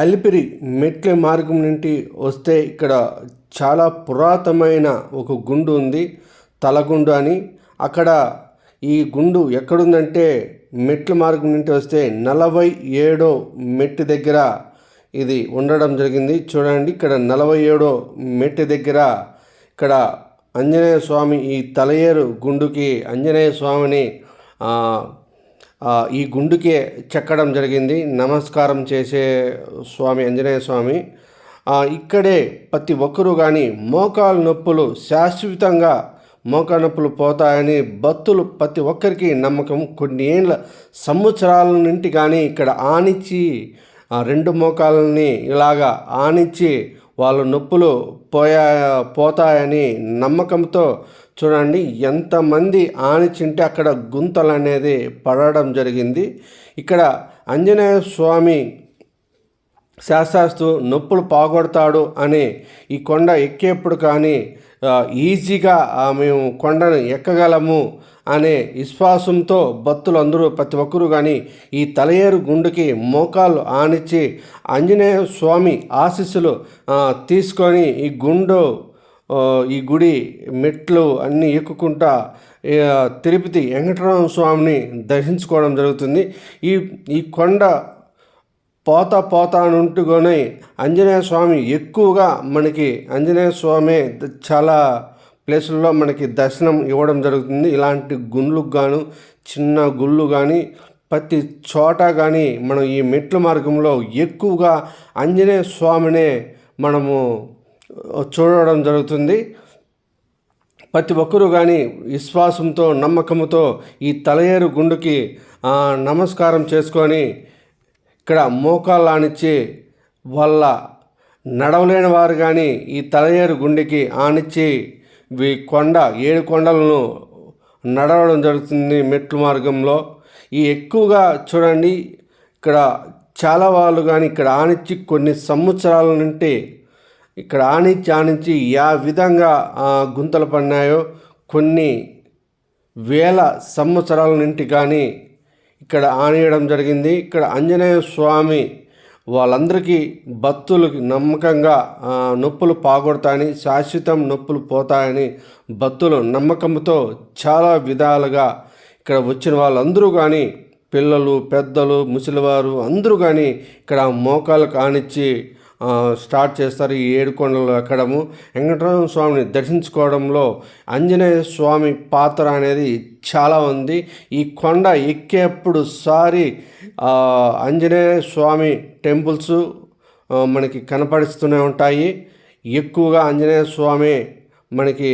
అలిపిరి మెట్ల మార్గం నుండి వస్తే ఇక్కడ చాలా పురాతనమైన ఒక గుండు ఉంది తలగుండు అని. అక్కడ ఈ గుండు ఎక్కడుందంటే మెట్ల మార్గం నుండి వస్తే నలభై ఏడో మెట్టు దగ్గర ఇది ఉండడం జరిగింది. చూడండి ఇక్కడ నలభై ఏడో మెట్టు దగ్గర ఇక్కడ ఆంజనేయ స్వామి ఈ తలయేరు గుండుకి ఆంజనేయ స్వామిని ఈ గుండుకే చెక్కడం జరిగింది. నమస్కారం చేసే స్వామి ఆంజనేయ స్వామి. ఇక్కడే ప్రతి ఒక్కరూ కానీ మోకాలు నొప్పులు శాశ్వతంగా మోకాలు నొప్పులు పోతాయని భక్తులు ప్రతి ఒక్కరికి నమ్మకం. కొన్ని ఏళ్ళ సంవత్సరాల నుండి కానీ ఇక్కడ ఆనిచ్చి రెండు మోకాలని ఇలాగా ఆనిచ్చి వాళ్ళ నొప్పులు పోయా పోతాయని నమ్మకంతో చూడండి ఎంతమంది ఆనిచింటే అక్కడ గుంతలు అనేది పడడం జరిగింది. ఇక్కడ ఆంజనేయ స్వామి శాస్త్రాస్తు నొప్పులు పాగొడతాడు అని ఈ కొండ ఎక్కేప్పుడు కానీ ఈజీగా మేము కొండను ఎక్కగలము అనే విశ్వాసంతో భక్తులు అందరూ ప్రతి ఒక్కరూ కానీ ఈ తలయేరు గుండుకి మోకాలు ఆనిచ్చి ఆంజనేయ స్వామి ఆశీస్సులు తీసుకొని ఈ గుండు ఈ గుడి మెట్లు అన్నీ ఎక్కుకుంటా తిరుపతి వెంకటరామ స్వామిని దర్శించుకోవడం జరుగుతుంది. ఈ ఈ కొండ పోతా పోతా నుంటుకొని ఆంజనేయ స్వామి ఎక్కువగా మనకి ఆంజనేయ స్వామి చాలా ప్లేసుల్లో మనకి దర్శనం ఇవ్వడం జరుగుతుంది. ఇలాంటి గుండ్లకు గాను చిన్న గుళ్ళు కానీ ప్రతి చోట కానీ మనం ఈ మెట్ల మార్గంలో ఎక్కువగా ఆంజనేయ స్వామినే మనము చూడడం జరుగుతుంది. ప్రతి ఒక్కరూ కానీ విశ్వాసంతో నమ్మకంతో ఈ తలయేరు గుండుకి నమస్కారం చేసుకొని ఇక్కడ మోకాళ్ళు ఆనిచ్చి వాళ్ళ నడవలేని వారు కానీ ఈ తలయేరు గుండెకి ఆనిచ్చి ఈ కొండ ఏడు కొండలను నడవడం జరుగుతుంది మెట్లు మార్గంలో. ఈ ఎక్కువగా చూడండి ఇక్కడ చాలా వాళ్ళు కానీ ఇక్కడ ఆనిచ్చి కొన్ని సంవత్సరాల నుండి ఇక్కడ ఆనించి ఆనించి యా విధంగా గుంతలు పడినాయో కొన్ని వేల సంవత్సరాల నుండి కానీ ఇక్కడ ఆనేయడం జరిగింది. ఇక్కడ ఆంజనేయ స్వామి వాళ్ళందరికీ భక్తులకి నమ్మకంగా నొప్పులు పాగొడతాయని శాశ్వతం నొప్పులు పోతాయని భక్తులు నమ్మకంతో చాలా విధాలుగా ఇక్కడ వచ్చిన వాళ్ళందరూ కానీ పిల్లలు పెద్దలు ముసలివారు అందరూ కానీ ఇక్కడ మోకాలు కానిచ్చి స్టార్ట్ చేస్తారు ఈ ఏడుకొండలు ఎక్కడము. వెంకటరమణ స్వామిని దర్శించుకోవడంలో ఆంజనేయ స్వామి పాత్ర అనేది చాలా ఉంది. ఈ కొండ ఎక్కేప్పుడు సారి ఆంజనేయ స్వామి టెంపుల్స్ మనకి కనపడిస్తూనే ఉంటాయి. ఎక్కువగా ఆంజనేయ స్వామి మనకి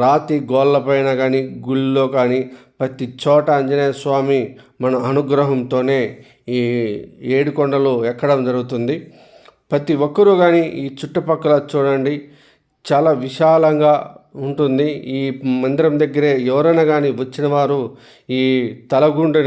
రాతి గోళ్ళపైన కానీ గుళ్ళో కానీ ప్రతి చోట ఆంజనేయ స్వామి మన అనుగ్రహంతోనే ఈ ఏడుకొండలు ఎక్కడం జరుగుతుంది. ప్రతి ఒక్కరూ కానీ ఈ చుట్టుపక్కల చూడండి. చాలా విశాలంగా ఉంటుంది. ఈ మందిరం దగ్గరే ఎవరైనా కానీ వచ్చిన వారు ఈ తలగుండె